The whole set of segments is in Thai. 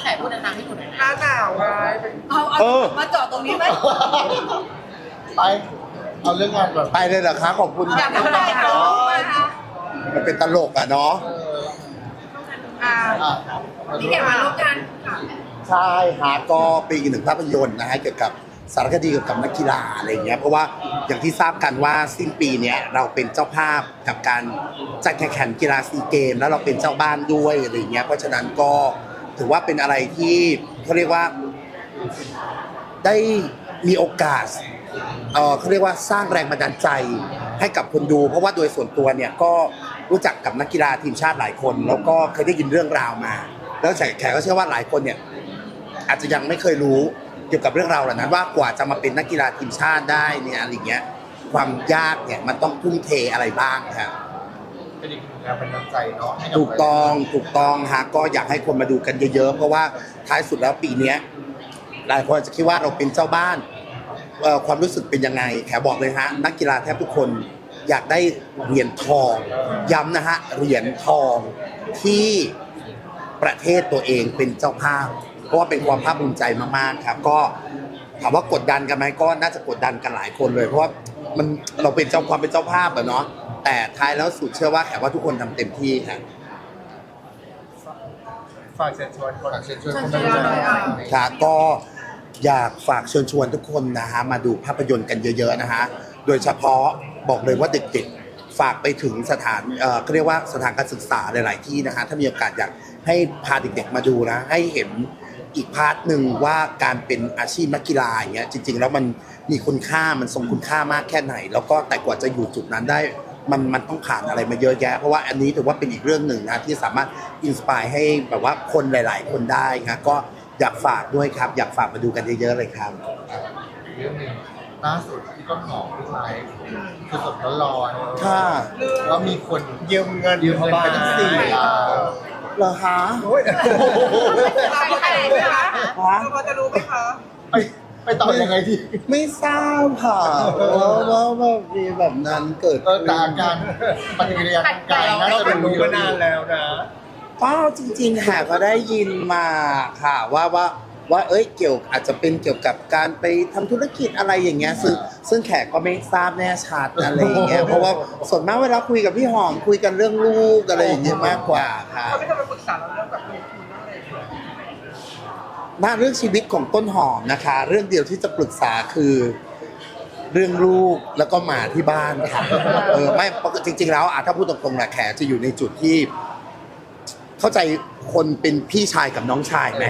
แขกพูดดังๆให้ดูหน่อยหน้าหนาวไงเป็นเอาเอาเออมาเจาะตรงนี้ไหมไปเอาเรื่องงานก่อนไปเลยเหรอคะขอบคุณอยากทำอะไรเนาะมันเป็นตลกอะเนาะอ่าอะพี่แขกมาร่วมกันค่ะ ใช่ฮะก็เป็นอีกหนึ่งภาพยนตร์นะฮะเกี่ยวกับ สารคดีเกี่ยวกับนักกีฬาอะไรอย่างเงี้ยเพราะว่าอย่างที่ทราบกันว่าสิ้นปีเนี้ยเราเป็นเจ้าภาพกับการจัดแข่งขันกีฬาซีเกม แล้วเราเป็นเจ้าบ้านด้วยอะไรอย่างเงี้ยเพราะฉะนั้นก็ถือว่าเป็นอะไรที่เขาเรียกว่าได้มีโอกาสเอ่อเขาเรียกว่าสร้างแรงบันดาลใจให้กับคนดู เพราะว่าโดยส่วนตัวเนี่ยก็รู้จักกับนักกีฬาทีมชาติหลายคน แล้วก็เคยได้ยินเรื่องราวมา แล้วแขกก็เชื่อว่าหลายคนเนี่ยอาจจะยังไม่เคยรู้ กี่ยวกับเรื่องราวเหล่านั้นว่ากว่าจะมาเป็นนักกีฬาทีมชาติได้เนี่ยอะไรเงี้ย ความยากเนี่ยมันต้องทุ่มเทอะไรบ้างครับเป็นอีกหนึ่งแรงบันดาลใจเนาะให้กับถูกต้องถูกต้องฮะก็อยากให้คนมาดูกันเยอะๆ เพราะว่าท้ายสุดแล้วปีเนี้ยหลายคนอาจจะคิดว่าเราเป็นเจ้าบ้านเอ่อความรู้สึกเป็นยังไงแขบอกเลยฮะนักกีฬาแทบทุกคนอยากได้เหรียญทอง ย้ำนะฮะเหรียญทองที่ประเทศตัวเองเป็นเจ้าภาพเพ ราะว่าเป็นความภาคภูมิใจมากๆครับ ก็ถามว่ากดดันกันไหมก็น่าจะกดดันกันหลายคนเลย เพราะว่ามันเราเป็นเจ้าความเป็นเจ้าภาพอะเนาะแต่ท้ายแล้วสุดเชื่อว่าแขกว่าทุกคนทำเต็มที่ครับ ฝากเชิญชวนคนฝากเชิญชวนคนเชิมาญดูชวนหน่เลยอะอย ครับก็อยากฝากเชิญชวนทุกคนนะฮะมาดูภาพยนตร์กันเยอะๆนะฮะโดยเฉพาะบอกเลยว่าเด็กๆฝากไปถึงสถานเอ่อเขาเรียกว่าสถานการศึกษาหลายๆที่นะฮะถ้ามีโอกาสอยากให้พาเด็กๆมาดูนะ ให้เห็น อีกพาร์ทหนึ่งว่าการเป็นอาชีพนักกีฬาอย่างเงี้ยจริง ๆ แล้วมันมีคุณค่ามันทรงคุณค่ามากแค่ไหน แล้วก็แต่กว่าจะอยู่จุดนั้นได้มันมันต้องผ่านอะไรมาเยอะแยะ เพราะว่าอันนี้ถือว่าเป็นอีกเรื่องหนึ่งนะที่สามารถอินสปายให้แบบว่าคนหลาย ๆ คนได้นะก็อยากฝากด้วยครับ อยากฝากมาดูกันเยอะๆเลยครับเรื่องหนึ่งล่าสุดที่ต้นหอมที่ไลฟ์คือสดร้อนๆค่ะแล้วมีคนยืมเงินยืมเงินไปตั้งสี่ล้านเหรอฮะใครใครไหมคะฮะพอจะรู้ไหมคะไปไปต่อยังไงดีไม่ทราบค่ะว่าว่าว่ามีแบบนั้นเกิดเออแต่อาการปฏิกิริยาทางกายน่าจะรู้มานานแล้วนะก็จริงๆค่ะก็ได้ยินมาค่ะว่าว่าว่าเอ้ยเกี่ยวอาจจะเป็นเกี่ยวกับการไปทำธุรกิจอะไรอย่างเงี้ยซึ่งซึ่งแขกก็ไม่ทราบแน่ชัดอะไรอย่างเงี้ยเพราะว่าส่วนมากเวลาคุยกับพี่หอมคุยกันเรื่องลูกอะไรอย่างเงี้ยมากกว่าค่ะเขาไม่เคยมาปรึกษาเราเรื่องแบบลงทุนเรื่องอะไรเลย หน้าเรื่องชีวิตของต้นหอมนะคะ เรื่องเดียวที่จะปรึกษาคือ เรื่องลูกแล้วก็หมาที่บ้านค่ะเออไม่จริง ๆ แล้วอะถ้าพูดตรงๆแหละแขจะอยู่ในจุดที่ เข้าใจคนเป็นพี่ชายกับน้องชายไหม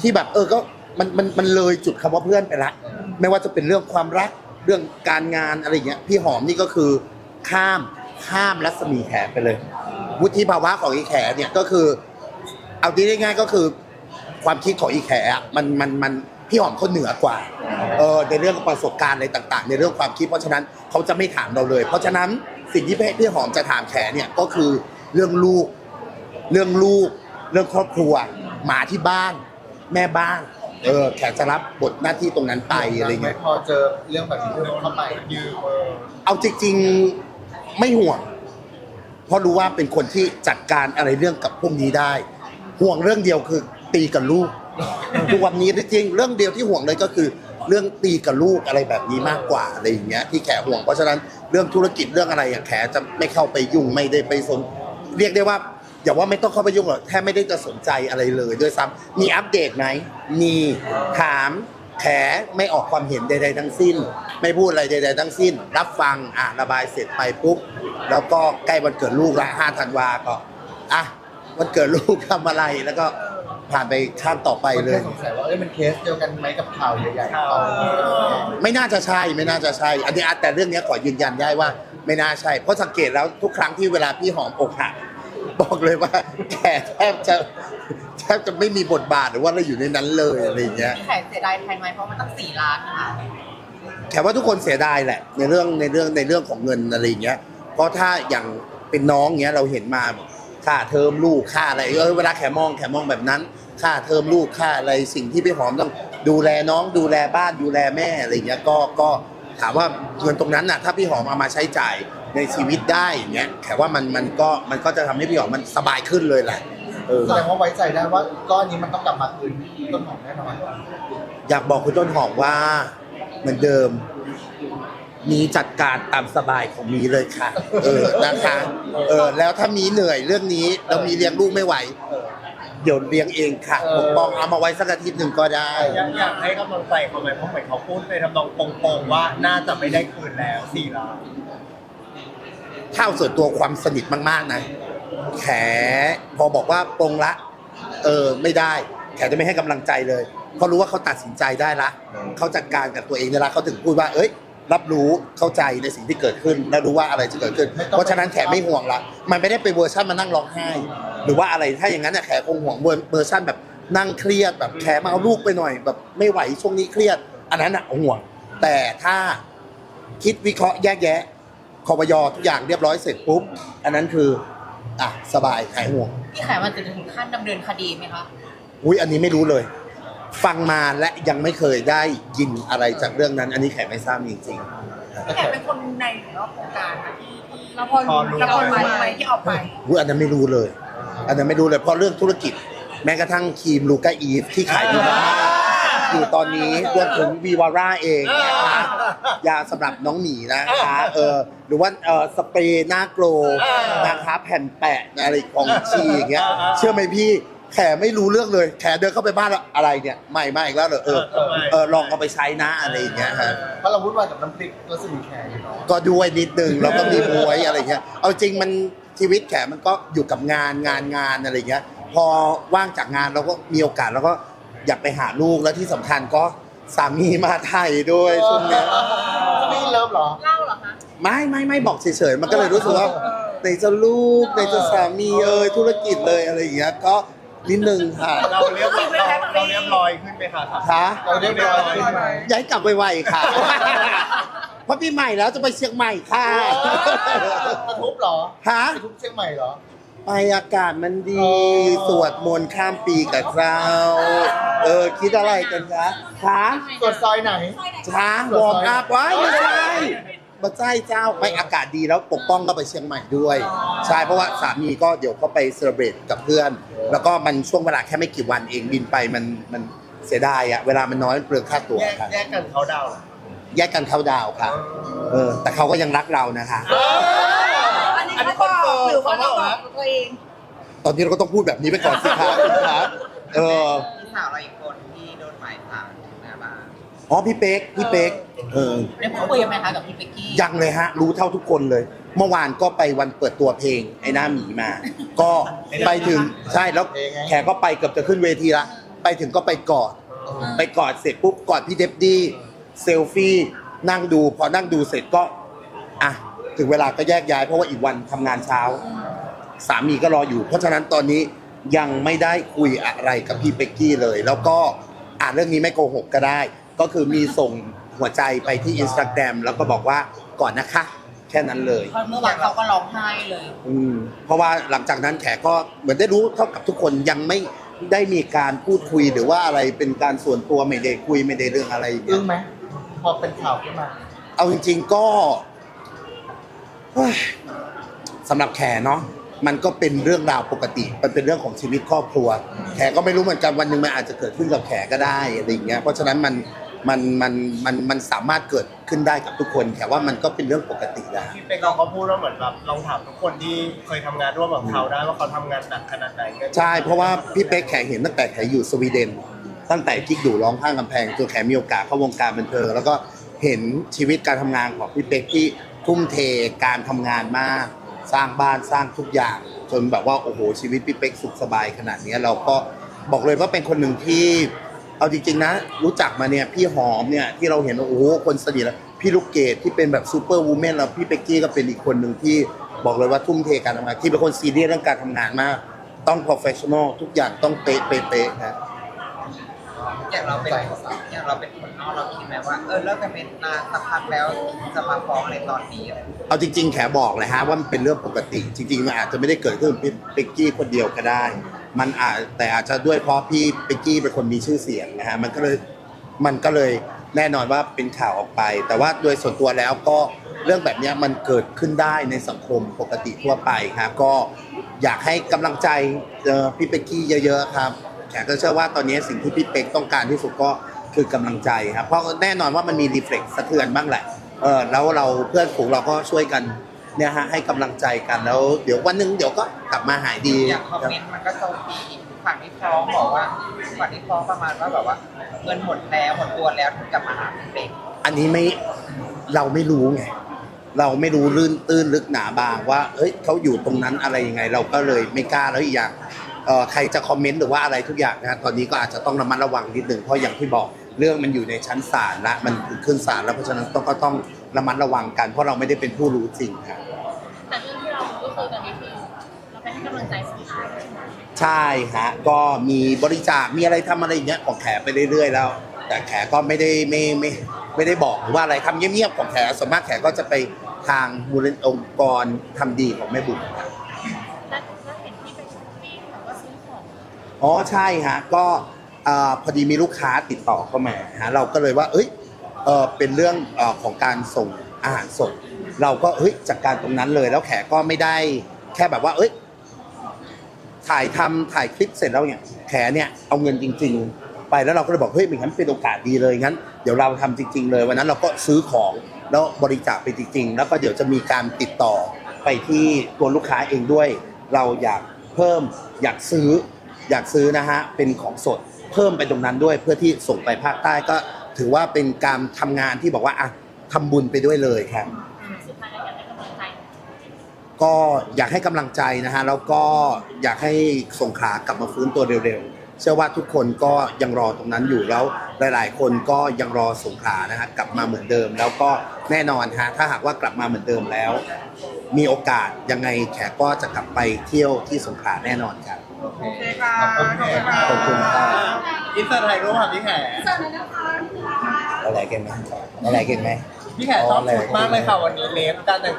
ที่แบบ เออก็มันมันมันเลยจุดคำว่าเพื่อนไปละไม่ว่าจะเป็นเรื่องความรักเรื่องการงานอะไรอย่างเงี้ยพี่หอมนี่ก็คือข้ามข้ามรัศมีแขไปเลย วุฒิภาวะของอีแขเนี่ยก็คือ เอาที่ง่ายๆก็คือ ความคิดของอีแขอะมันมันมันพี่หอมเขาเหนือกว่าเออในเรื่องประสบการณ์อะไรต่าง ๆ ในเรื่องความคิดเพราะฉะนั้นเขาจะไม่ถามเราเลย เพราะฉะนั้นสิ่งที่พี่หอมจะถามแขเนี่ยก็คือเรื่องลูก เรื่องลูก เรื่องครอบครัว หมาที่บ้าน แม่บ้านเออแขกจะรับบทหน้าที่ตรงนั้นไปอะไรเงี้ยพอเจอเรื่องแบบนี้เข้าไปยืมเออเอาจริงๆไม่ห่วง เพราะรู้ว่าเป็นคนที่จัดการอะไรเรื่องกับพวกนี้ได้ ห่วงเรื่องเดียวคือ ตีกับลูกทุกวันนี้จริง เรื่องเดียวที่ห่วงเลยก็คือ เรื่องตีกับลูกอะไรแบบนี้มากกว่าอะไรอย่างเงี้ยที่แขห่วงเพราะฉะนั้นเรื่องธุรกิจเรื่องอะไรอะแขจะไม่เข้าไปยุ่งไม่ได้ไปสนเรียกได้ว่าอย่าว่าไม่ต้องเข้าไปยุ่งหรอกแทบไม่ได้จะสนใจอะไรเลยด้วยซ้ำมีอัปเดตไหมมีถามแขไม่ออกความเห็นใด ๆ ทั้งสิ้น ไม่พูดอะไรใด ๆ ทั้งสิ้น รับฟังอะระบายเสร็จไปปุ๊บแล้วก็ใกล้วันเกิดลูกละห้าธันวาก็อะวันเกิดลูกทำอะไรแล้วก็ ผ่านไปข้ามต่อไปไปเลเลยยสงสัยว่าเอ้ยมันเคสเดียวกันไหมกับข่าวใหญ่ๆตอนนี้ไม่น่าจะใช่ไม่น่าจะใช่ อันนี้อะแต่เรื่องนี้ขอยืนยันได้ว่า ไม่น่าใช่ เพราะสังเกตแล้วทุกครั้งที่เวลาพี่หอมอกหักบอกเลยว่าแกแทบจะแทบจะไม่มีบทบาทหรือว่าเราอยู่ในนั้นเลยอะไรอย่างเงี้ย พี่แขกเสียดายแทนไหมเพราะมันตั้งสี่ล้านนะคะแค่ว่าทุกคนเสียดายแหละ ในเรื่องในเรื่องในเรื่องของเงินอะไรอย่างเงี้ยเพราะถ้าอย่างเป็นน้องเงี้ยเราเห็นมาค่าเทอมลูกค่าอะไรเออเวลาแขมองแขมองแบบนั้น ค่าเทอมลูกค่าอะไรสิ่งที่พี่หอมต้องดูแลน้องดูแลบ้านดูแลแม่อะไรอย่างเงี้ยก็ก็ถามว่าเงินตรงนั้นน่ะถ้าพี่หอมเอามาใช้จ่ายในชีวิตได้อย่างเงี้ยแขว่ามันมันก็มันก็จะทำให้พี่หอมมันสบายขึ้นเลยแหละเออ แสดงว่าไว้ใจได้ว่าก้อนนี้มันต้องกลับมาคืนต้นหอมแน่นอนอยากบอกคุณต้นหอมว่าเหมือนเดิม มีจัดการตามสบายของมีเลยค่ะ เออนะคะเออแล้วถ้ามีเหนื่อยเรื่องนี้แล้วมีเลี้ยงลูกไม่ไหว เออเดี๋ยวเลี้ยงเองค่ะเออปกป้องเอามาไว้สักอาทิตย์หนึ่งก็ได้ อยากอยากให้กำลังใจเขาไหมเพราะเหมือนเขาพูดในทำนองโปงๆว่าน่าจะไม่ได้คืนแล้วสี่ล้านถ้าเอาส่วนตัวความสนิทมากๆนะแขพอบอกว่าปรงละ เออไม่ได้ แขจะไม่ให้กำลังใจเลยเพราะรู้ว่าเขาตัดสินใจได้ละเขาจัดการกับตัวเองได้ละเขาถึงพูดว่า เอ้ย รับรู้เข้าใจในสิ่งที่เกิดขึ้น และรู้ว่าอะไรจะเกิดขึ้น เพราะฉะนั้นแขไม่ห่วงละมันไม่ได้เป็นเวอร์ชันมานั่งร้องไห้ หรือว่าอะไรถ้าอย่างนั้นเนี่ยแขคงห่วงเวอร์เวอร์ชันแบบนั่งเครียดแบบแขมาเอาลูกไปหน่อย แบบไม่ไหวช่วงนี้เครียด อันนั้นอะห่วง แต่ถ้าคิดวิเคราะห์แยกแยะคอปยทุกอย่างเรียบร้อยเสร็จปุ๊บอันนั้นคืออะสบายหายห่วงพี่ขายมันจะถึงขั้นดำเนินคดีไหมคะอุ้ยอันนี้ไม่รู้เลย ฟังมาและยังไม่เคยได้ยินอะไรจากเรื่องนั้น อันนี้แขกไม่ทราบจริงพี่ขายเป็นคนในหรือนอกวงการนะที่ที่เราพอพอรู้เราพอรู้ไหมที่ออกไปๆอุ้ยอันนั้นไม่รู้เลย อันนั้นไม่รู้เลยเพราะเรื่องธุรกิจ แม้กระทั่งครีมลูก้าอีฟที่ขายดีมากๆอยู่ตอนนี้รวมถึงวีวาร่าเองนะคะยาสำหรับน้องหมีนะคะเออหรือว่าเออสเปรย์หน้าโกลว์นะคะแผ่นแปะอะไรของชีอย่างเงี้ยเชื่อไหมพี่ แขไม่รู้เรื่องเลย แขเดินเข้าไปบ้านแล้วอะไรเนี่ยใหม่มาอีกแล้วเหรอเออเออลองเอาไปใช้นะอะไรอย่างเงี้ยฮะเพราะเราวุ่นวายกับน้ำพริกแล้วสมีแขกอยู่เนาะก็ด้วยนิดนึงแล้วก็มีบวยอะไรเงี้ยเอาจริงมันชีวิตแขมันก็อยู่กับงานงานงานอะไรเงี้ย พอว่างจากงานเราก็มีโอกาสแล้วก็อยากไปหาลูกแล้วที่สำคัญก็สามีมาไทยด้วยช่วงเนี้ยนี่เลิฟเหรอ เล่าเหรอคะไม่ไม่ไม่บอกเฉยๆ มันก็เลยรู้สึกว่าในจะลูกในจะสามีเอ่ยธุรกิจเลยอะไรอย่างเงี้ยก็ นิดนึงค่ะเราเรียบร้อยเราเราเรียบร้อยขึ้นไหมคะคะเราเรียบร้อยขึ้นไหมย้ายกลับไวๆค่ะเพราะปีใหม่แล้วจะไปเชียงใหม่ค่ะกระทุบเหรอฮะกระทุบเชียงใหม่เหรอไปอากาศมันดีอ๋อสวดมนต์ข้ามปีกับเราเออคิดอะไรกันคะคะตรวจซอยไหนช้างวอร์มอัพไว้ไม่ใช่ มาใช่เจ้าไปอากาศดีแล้วปกป้องก็ไปเชียงใหม่ด้วย ใช่เพราะว่าสามีก็เดี๋ยวเขาไปเซเลบรตกับเพื่อน แล้วก็มันช่วงเวลาแค่ไม่กี่วันเองบินไปมันมันเสียดายอะเวลามันน้อยเปลืองค่าตั๋วแยกค่ะแยกกันเขาดาวน์เหรอแยกกันเข้าดาวน์ค่ะเออแต่เขาก็ยังรักเรานะคะ อันนี้เขาบอกหรือว่าเราบอกตัวเอง ตอนนี้เราก็ต้องพูดแบบนี้ไปก่อนสิครับคุณครับเออพี่สาวเราอีกคนที่โดนหมายสารหน้าบ้าน อ๋อพี่เป๊กพี่เป๊กเออได้พูดคุยกันไหมคะกับพี่เป๊กกี้ยังเลยฮะ รู้เท่าทุกคนเลย เมื่อวานก็ไปวันเปิดตัวเพลงไอ้หน้าหมีมา ก็ไปถึงใช่แล้วเพลงไงแขกก็ไปเกือบจะขึ้นเวทีละไปถึงก็ไปกอด ไปกอดเสร็จปุ๊บกอดพี่เดบดี้เซลฟี่นั่งดูพอนั่งดูเสร็จก็อะถึงเวลาก็แยกย้ายเพราะว่าอีกวันทำงานเช้า สามีก็รออยู่ เพราะฉะนั้นตอนนี้ยังไม่ได้คุยอะไรกับพี่เป็กกี้เลย แล้วก็อ่านเรื่องนี้ไม่โกหกก็ได้ ก็คือมีส่งหัวใจไปที่อินสตาแกรมแล้วก็บอกว่าก่อนนะคะ แค่นั้นเลยเพราะเมื่อวานเขาก็ร้องไห้เลย อืมเพราะว่าหลังจากนั้นแขกก็เหมือนได้รู้เท่ากับทุกคนยังไม่ได้มีการพูดคุยหรือว่าอะไรเป็นการส่วนตัวไม่ได้คุยไม่ได้เรื่องอะไรอย่างเงี้อึ้ยงไหมพอเป็นข่าวขึ้นมา เอาจริงๆก็เฮ้ยสำหรับแขเนาะมันก็เป็นเรื่องราวปกติ มันเป็นเรื่องของชีวิตครอบครัว แขก็ไม่รู้เหมือนกันวันหนึ่งมันอาจจะเกิดขึ้นกับแขก็ได้อะไรอย่างเงี้ยเพราะฉะนั้นมัน มันมันมันมันสามารถเกิดขึ้นได้กับทุกคนแขว่ามันก็เป็นเรื่องปกติแล้วพี่เป็กเราเขาพูดว่าเหมือนแบบลองถามทุกคนที่เคยทำงานร่วมกับเขาได้ว่าเขาทำงานหนักขนาดไหนกันใช่เพราะว่าพี่เป๊กแขกเห็นตั้งแต่แขกอยู่สวีเดน ตั้งแต่กิ๊กดูร้องข้างกำแพงจนแขกมีโอกาสเข้าวงการบันเทิงแล้วก็เห็นชีวิตการทำงานของพี่เป๊กที่ทุ่มเทการทำงานมาก สร้างบ้านสร้างทุกอย่าง จนแบบว่าโอ้โหชีวิตพี่เป๊กสุขสบายขนาดเนี้ยเราก็บอกเลยว่าเป็นคนหนึ่งที่ เอาจริงๆนะ รู้จักมาเนี่ยพี่หอมเนี่ยที่เราเห็นว่าโอ้โหคนสนิทแล้วพี่ลูกเกดที่เป็นแบบซูเปอร์วูแมนแล้วพี่เป๊กกี้ก็เป็นอีกคนหนึ่งที่บอกเลยว่าทุ่มเทการทำงานที่เป็นคนซีเรียสเรื่องการทำงานมาก ต้อง professional ทุกอย่างต้องเป๊ะเป๊ะเป๊ะฮะอย่างเราเป็นอย่างเราเป็นคนนอกเราคิดไหมว่าเออเลิกกันเป็นนานสักพักแล้วจะมาฟ้องในตอนนี้อะไรเอาจริง ๆ แขบอกเลยฮะว่ามันเป็นเรื่องปกติ จริงๆมันอาจจะไม่ได้เกิดขึ้นกับพี่เป๊กกี้คนเดียวก็ได้ มันอาจแต่อาจจะด้วยเพราะพี่เป๊กกี้เป็นคนมีชื่อเสียงนะฮะมันก็เลยมันก็เลยแน่นอนว่าเป็นข่าวออกไป แต่ว่าโดยส่วนตัวแล้วก็เรื่องแบบนี้มันเกิดขึ้นได้ในสังคมปกติทั่วไปครับก็อยากให้กำลังใจพี่เป็กกี้เยอะๆครับแขกก็เชื่อว่าตอนนี้สิ่งที่พี่เป็กต้องการที่สุดก็คือกำลังใจครับเพราะแน่นอนว่ามันมีรีเฟล็กสะเทือนบ้างแหละเออแล้วเราเพื่อนฝูงเราก็ช่วยกัน เนี่ยฮะให้กำลังใจกันแล้ว เดี๋ยววันหนึงเดี๋ยวก็กลับมาหายดีอย่างคอมเมนต์มันก็โจมตีฝั่งที่ฟ้องบอกว่าฝั่งที่ฟ้องประมาณว่าแบบว่าเงินหมดแล้วหมดตัวแล้วถึงกลับมาหาพี่เป็กอันนี้ไม่เราไม่รู้ไง เราไม่รู้ลื่นตื้นลึกหนาบางว่าเอ้ยเขาอยู่ตรงนั้นอะไรยังไง เราก็เลยไม่กล้าแล้วอีกอย่างเอ่อใครจะคอมเมนต์หรือว่าอะไรทุกอย่างนะตอนนี้ก็อาจจะต้องระมัดระวังนิดหนึ่งเพราะอย่างที่บอกเรื่องมันอยู่ในชั้นศาลละมันขึ้นศาลแล้วเพราะฉะนั้นต้องก็ต้อง ระมัดระวังกัน เพราะเราไม่ได้เป็นผู้รู้จริงครับแต่เรื่องที่เราก็คือตอนนี้คือเราไปให้กำลังใจสุดท้าใช่ฮะก็มีบริจาคมีอะไรทำอะไรอย่างเงี้ยของแขไปเรื่อย ๆ แล้ว แต่แขก็ไม่ได้ไม่ไม่ไม่ได้บอกหรือว่าอะไรทำเงียบๆของแขส่วนมากแขก็จะไปทางมูลนิธิองค์กรทำดีของแม่บุญแล้วแล้วเห็นที่ไปช้อปปิ้งหรือว่าซื้อของอ๋อใช่ฮะก็อพอดีมีลูกค้าติดต่อเข้ามาฮะเราก็เลยว่า เอ้ย เออเป็นเรื่องเออของการส่งอาหารสด เราก็เฮ้ยจัดการตรงนั้นเลย แล้วแขก็ไม่ได้แค่แบบว่า เอ้ย ถ่ายทำถ่ายคลิปเสร็จแล้วเนี่ยแขเนี่ยเอาเงินจริง ๆ ไปแล้วเราก็เลยบอกเฮ้ยอย่างนั้นเป็นโอกาสดีเลยงั้นเดี๋ยวเราทำจริง ๆ เลยวันนั้นเราก็ซื้อของแล้วบริจาคไปจริง ๆ แล้วก็เดี๋ยวจะมีการติดต่อไปที่ตัวลูกค้าเองด้วย เราอยากเพิ่มอยากซื้อ อยากซื้อนะฮะเป็นของสดเพิ่มไปตรงนั้นด้วยเพื่อที่ส่งไปภาคใต้ก็ ถือว่าเป็นการทำงานที่บอกว่าอะทำบุญไปด้วยเลยครับ สุดท้ายแล้วอยากให้กำลังใจก็อยากให้กำลังใจนะฮะแล้วก็อยากให้สงขลากลับมาฟื้นตัวเร็วๆ เชื่อว่าทุกคนก็ยังรอตรงนั้นอยู่แล้วหลาย ๆ คนก็ยังรอสงขลานะฮะกลับมาเหมือนเดิม แล้วก็แน่นอนฮะถ้าหากว่ากลับมาเหมือนเดิมแล้ว มีโอกาสยังไงแขกก็จะกลับไปเที่ยวที่สงขลาแน่นอนครับ โอเคค่ะขอบคุณแขกขอบคุณครับอินเตอร์ไทยรู้ค่ะพี่แขกอะ ไรกันไหมอะไรกันไหมพี่แขกชอบชุดมากเลยค่ะวันนี้เลฟการแต่ง